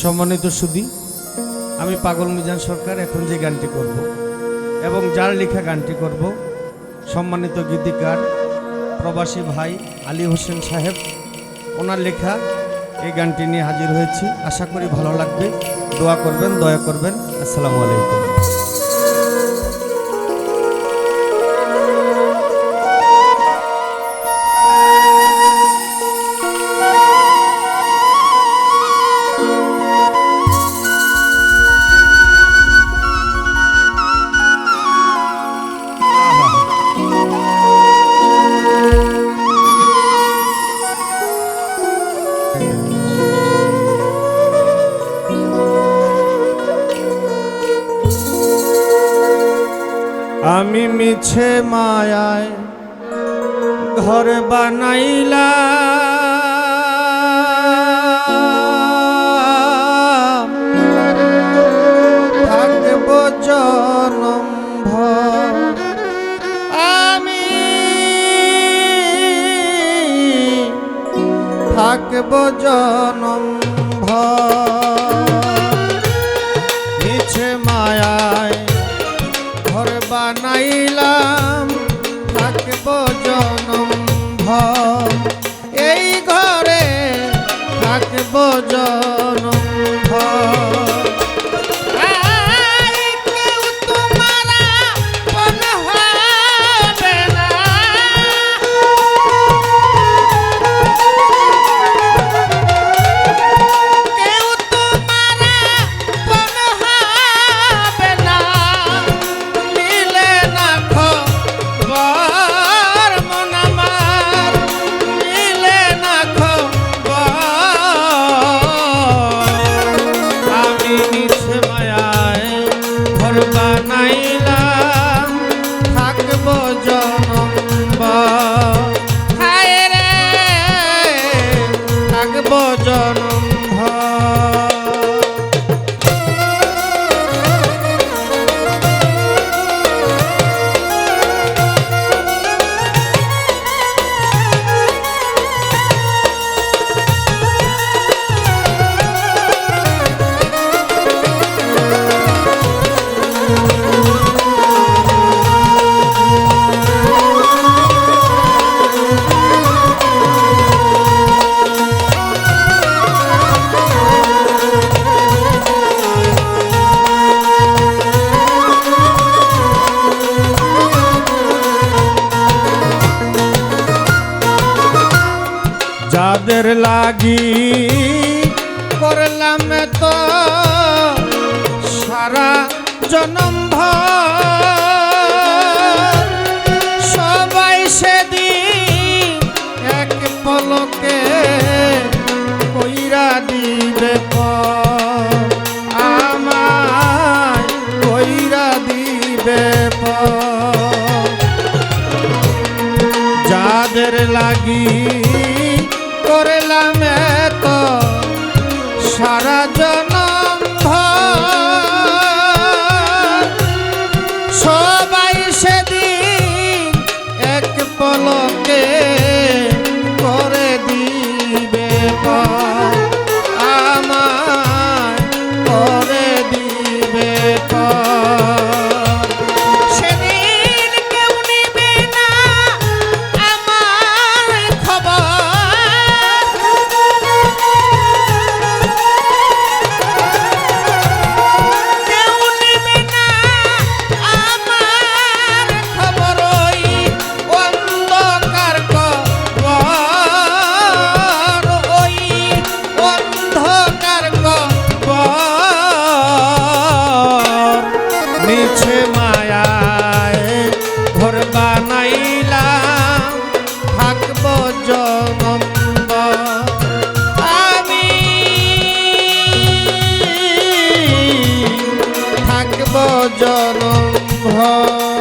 সম্মানিত সুদী আমি পাগল মিজান সরকার, এখন যে গানটি করব এবং যার লেখা গানটি করব, সম্মানিত গীতিকার প্রবাসী ভাই আলী হোসেন সাহেব, ওনার লেখা এই গানটি নিয়ে হাজির হয়েছি। আশা করি ভালো লাগবে। দোয়া করবেন, দয়া করবেন। আসসালামু আলাইকুম। মিছে মায়ায় ঘর বানাইলাম থাকব জনম যাদের লাগি করলাম তো সারা জনম ভর। জনম ভর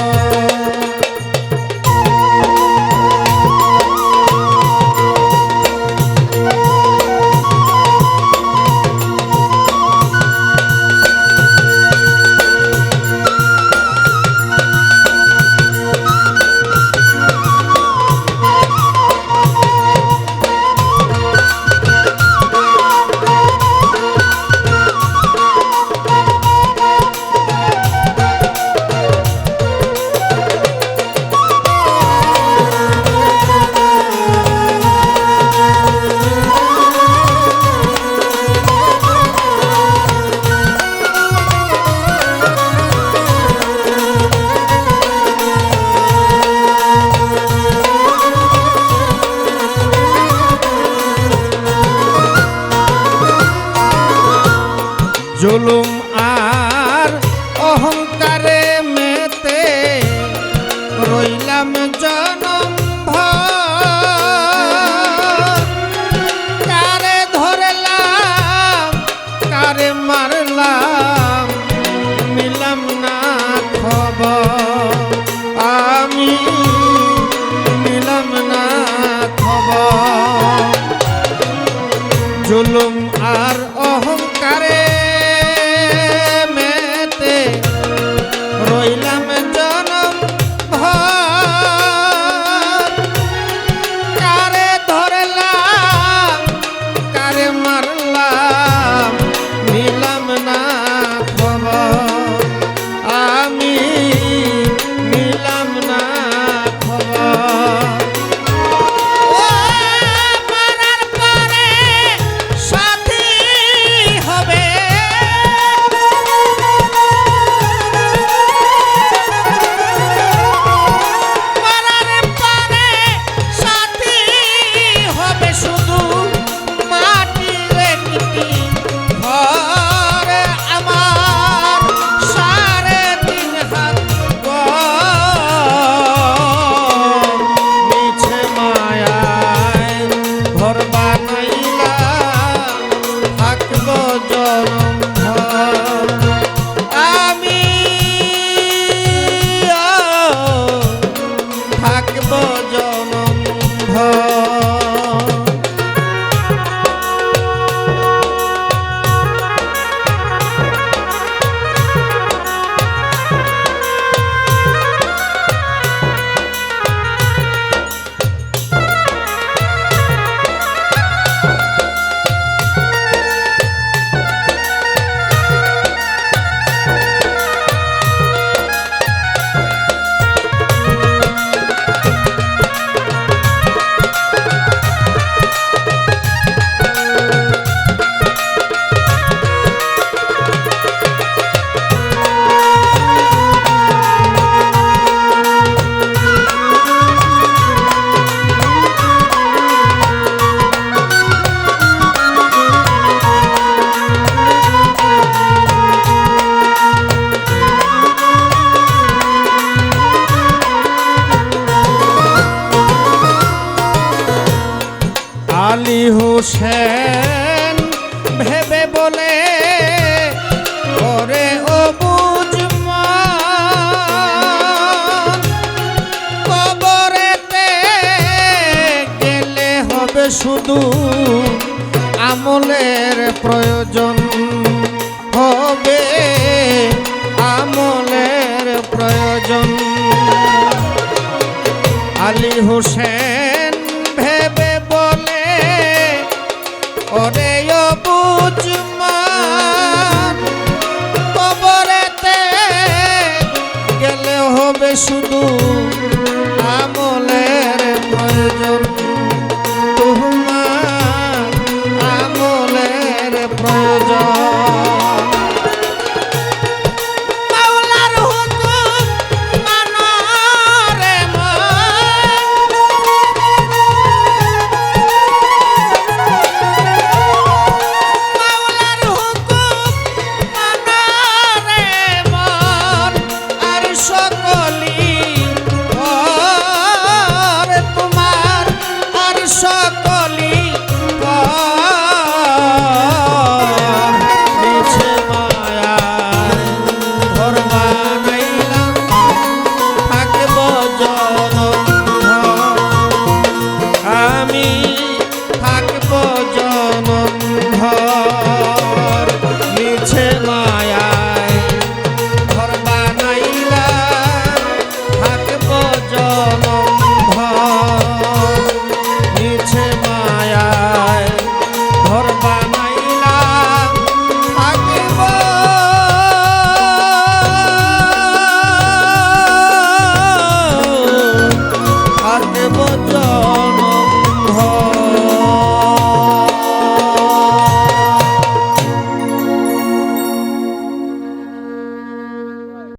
জুলুম শুধু আমলের প্রয়োজন হবে আমলের প্রয়োজন। আলী হোসেন ভেবে বলে অরে বুঝ